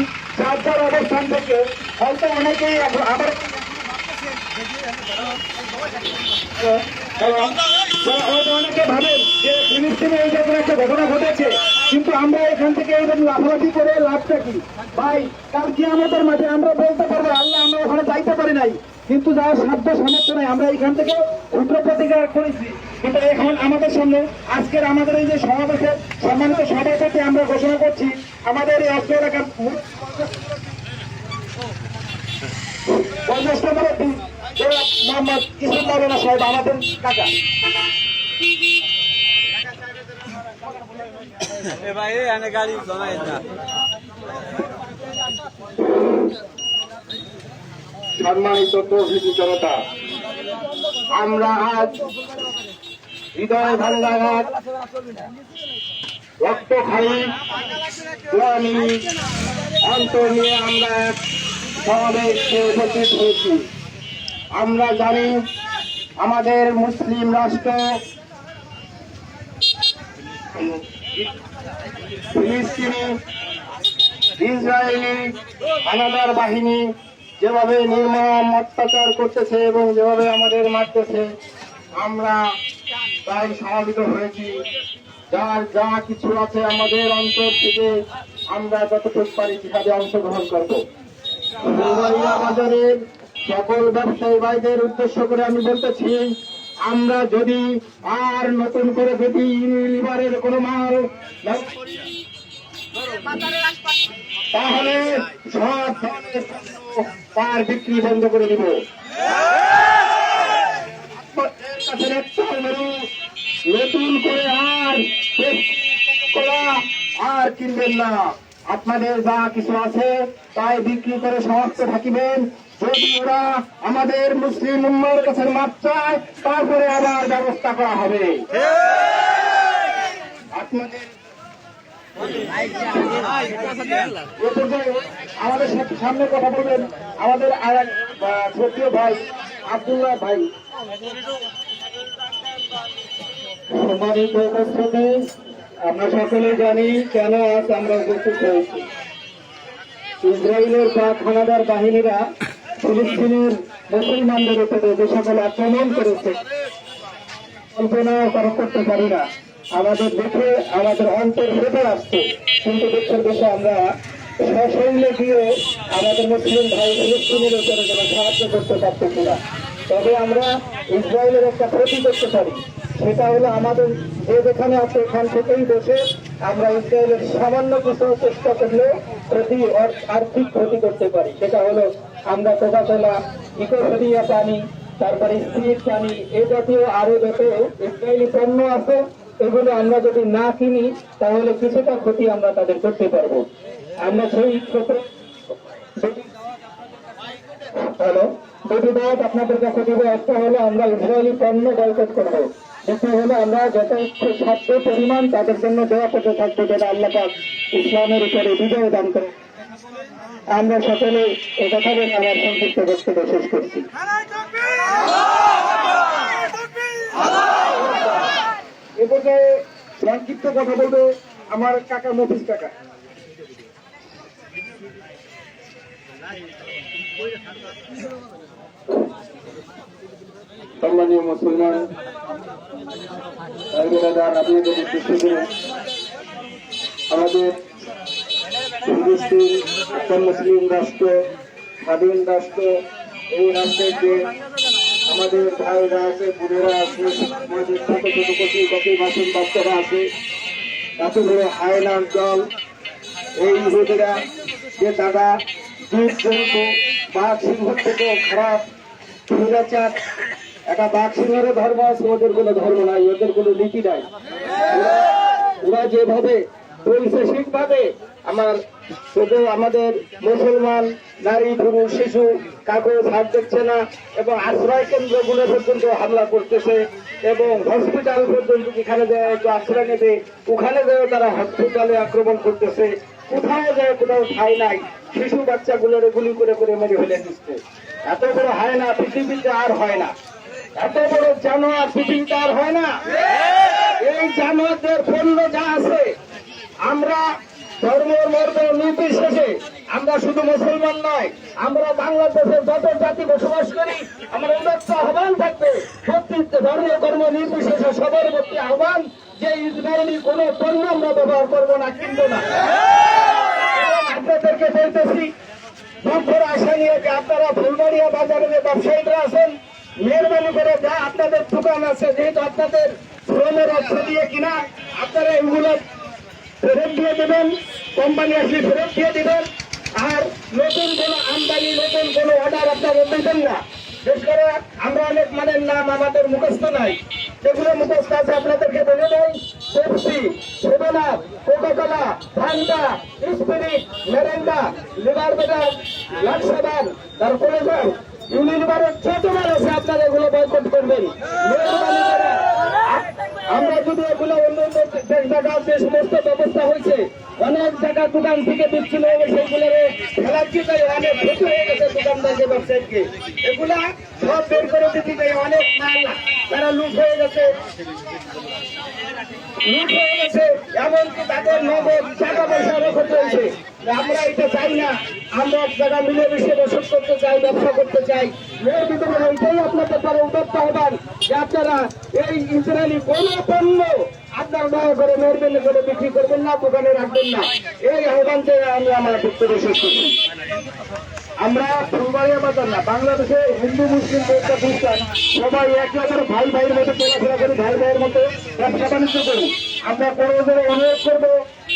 মুসলমান যার অবস্থান থেকে হয়তো অনেকেই আবার আবার- হয়তো অনেকে ভাবেন যে ফিলিস্তিনে এই যখন একটা ঘটনা ঘটেছে, কিন্তু আমরা এখান থেকে এইরকম লাফালাফি করে লাভটা কি? ভাই, কাল কি আমাদের মাঝে আমরা বলতে পারব, আল্লাহ আমরা ওখানে যাইতে পারি নাই, কিন্তু যার সাধ্য সামর্থ্য নাই, আমরা এখান থেকে ক্ষুদ্র প্রতিকার করেছি। কিন্তু এখন আমাদের সামনে আজকের আমাদের এই যে সমাবেশের সম্মানিত সভাপতি আমরা ঘোষণা করছি আমাদের এই অস্ত্র এলাকার পঞ্চাশ নম্বরের মোহাম্মদ কিশোর মারানা সাহেব আমাদের কাকা। আমরা আজ হৃদয় ভাঙ্গাঘাট রক্ত খাই আমি অন্তর নিয়ে আমরা এক উপস্থিত হয়েছি। আমরা জানি আমাদের মুসলিম রাষ্ট্র ফিলিস্তিনি, ইসরায়েলি হানাদার বাহিনী যেভাবে নির্মম অত্যাচার করতেছে এবং যেভাবে আমাদের মারতেছে, আমরা তাই সমাবেত হয়েছি। যার যা কিছু আছে আমাদের অন্তর থেকে আমরা যতটুকু পারি সেখানে অংশগ্রহণ করব। বাজারের সকল ব্যবসায়ী ভাইদের উদ্দেশ্য করে আমি বলতেছি আমরা যদি আর নতুন করে যদি ইউনিলিভারের কোনো মাল তাহলে সব তার বিক্রি বন্ধ করে দিব। কাছে নতুন করে আর কিনবেন না। আপনাদের যা কিছু আছে তাই বিক্রি করে সমাপ্ত থাকিবেন। যদি ওরা আমাদের মুসলিম উম্মার কাছে মাপ তারপরে আবার ব্যবস্থা করা হবে। আমাদের সামনে কথা বলবেন আমাদের আর ভাই আব্দুল্লাহ ভাই। সম্মানিত উপস্থিতি আমরা সকলে জানি কেন আজ আমরা উপস্থিত হয়েছি। ইসরায়েলের পাক হানাদার বাহিনীরা ফিলিস্তিনের মুসলমানদের উপরে যে সকল আক্রমণ করেছে কল্পনাও করা করতে পারি না। আমাদের দেখে আমাদের অন্তর ফেটে আসছে। কিন্তু দুঃখের বিষয়ে, আমরা সশৈলে গিয়ে আমাদের মুসলিম ভাই ফিলিস্তিনের উপরে যেন সাহায্য করতে পারতেছি না তবে আমরা ইসরায়েলের একটা ক্ষতি করতে পারি। সেটা হলো আমাদের যে যেখানে আছে, এখান থেকেই বসে আমরা ইসরায়েলের সামান্য কিছু চেষ্টা করলেও প্রতি আর্থিক ক্ষতি করতে পারি। সেটা হলো আমরা কোকা কোলা ইকোফেরিয়া পানি, তারপরে স্পিরিট পানি, এ জাতীয় আরও যত ইসরায়েলি পণ্য আছে, এগুলো আমরা যদি না কিনি, তাহলে কিছুটা ক্ষতি আমরা তাদের করতে পারব। আমরা সেই ক্ষেত্রে হ্যালো দুটি দাওয়াত আপনাদের কাছে দেবো। একটা হলো আমরা ইসরায়েলি পণ্য বয়কট করব। দ্বিতীয় হলো আমরা যত সাধ্য পরিমাণ তাদের জন্য দেওয়া পেতে থাকব যেটা আল্লাহ পাক ইসলামের উপরে বিজয় দান করে। আমরা সকলে এ কথা বলে আমার সংক্ষিপ্ত বক্তব্য শেষ করছি। এ পর্যায়ে সংক্ষিপ্ত কথা বলবে আমার কাকা মফিজ কাকা। সম্মানীয় মুসলমান আপনাদের উদ্দেশ্যে আমাদের ফিলিস্তিন একটা মুসলিম রাষ্ট্র, স্বাধীন রাষ্ট্র, এই রাষ্ট্রের যে আমাদের ভাইরা আছে, বোনেরা আছে আমাদের ছোট ছোট কচি কচি বাসন বাচ্চারা আছে এত বড় হায়নার দল, এই ইহুদিরা যে দাদা জীব জন্তু বাঘ সিংহ থেকেও খারাপ ফিরাচার একটা বাঘ সিংহের ধর্ম আছে, ওদের কোনো ধর্ম নাই, ওদের কোনো নীতি নাই। ওরা- যেভাবে বৈশেষিক ভাবে আমার আমাদের মুসলমান, নারী, পুরুষ, শিশু, কাগজ হাত দেখছে না এবং আশ্রয় কেন্দ্রগুলো পর্যন্ত হামলা করতেছে এবং হসপিটাল পর্যন্ত যেখানে যায় একটু আশ্রয় নেবে, ওখানে যায় তারা হসপিটালে আক্রমণ করতেছে। কোথাও যায় কোথাও ঠাই নাই, শিশু বাচ্চাগুলোর গুলি করে করে মেরে ফেলে দিচ্ছে। এত বড় হয় না, পৃথিবীতে আর হয় না। এত বড় জানোয়ার পৃথিবীতে আর হয় না। এই জানোয়ারদের পণ্য যা আছে, আমরা ধর্ম, মর্ম নির্বিশেষে আমরা শুধু মুসলমান নয়, আমরা বাংলাদেশের যত জাতি বসবাস করি, আমরা উন্নত আহ্বান থাকবে প্রতি ধর্ম, কর্ম নির্বিশেষে সবার প্রতি আহ্বান যে ইসরায়েলি কোনো পণ্য আমরা ব্যবহার করব না, কিনবো না। আপনাদেরকে বলতেছি আশা নিয়ে যে আপনারা ফুলবাড়িয়া বাজারে যে ব্যবসায়ীরা আছেন, মেহরবানি করে যা আপনাদের দোকান আছে, যেহেতু আপনাদের শ্রমের অর্থ দিয়ে কিনা, আপনারা এগুলো ফেরত দিয়ে দেবেন, কোম্পানি আসলে ফেরত দিয়ে দেবেন, আর নতুন কোনো আমদানি, নতুন কোনো অর্ডার আপনারা দেবেন না। বিশেষ করে আমরা অনেক মানের নাম আমাদের মুখস্থ নাই। যেগুলো মুখস্থ আছে আপনাদেরকে বলে দেয় পেপসি সেভেনা কোকাকোলা ঠান্ডা স্পিরিট মেরেন্ডা লিভার বেটার লাক্সাবান তারপরে ইউনিলিভারের ছোট মাল আপনারা এগুলো বয়কট করবেন। আমরা যদি এগুলো অন্য জায়গা যে সমস্ত ব্যবস্থা হয়েছে, অনেক জায়গা দোকান থেকে বিচ্ছিন্ন গেছে, এগুলো ফেলাচ্ছি তাই অনেক ক্ষতি হয়ে গেছে দোকানদারকে ব্যবসায়ীকে। এগুলা সব বের করে দিতে অনেক মাল তারা লুট হয়ে গেছে। লুট হয়ে গেছে, এমনকি তাদের নগদ টাকা পয়সা ক্ষতি হয়েছে আমরা এটা চাই না, আমরা এক মিলেমিশে বসত করতে চাই, ব্যবসা করতে চাই। এর ভিতরে এইটাই আপনাদের দ্বারা উদ্যত্ত হবেন যে আপনারা এই ইসরায়েলি কোন পণ্য আপনার দয়া করে মেহরবানি করে বিক্রি করবেন না, দোকানে রাখবেন না। এই আহ্বান থেকে আমি আমার বক্তব্য শেষ করছি। আমরা ফুলবাড়িয়া বাজার না, বাংলাদেশে হিন্দু, মুসলিম, বৌদ্ধ, খ্রিস্টান সবাই একে অপর ভাই ভাইয়ের মতো চলাফেরা করি, ভাই ভাইয়ের মতো ব্যবসা বাণিজ্য করি। আমরা পরে অনুরোধ করব,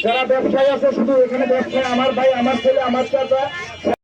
যারা ব্যবসায়ী আছে, শুধু এখানে ব্যবসায়, আমার ভাই, আমার ছেলে, আমার চাচা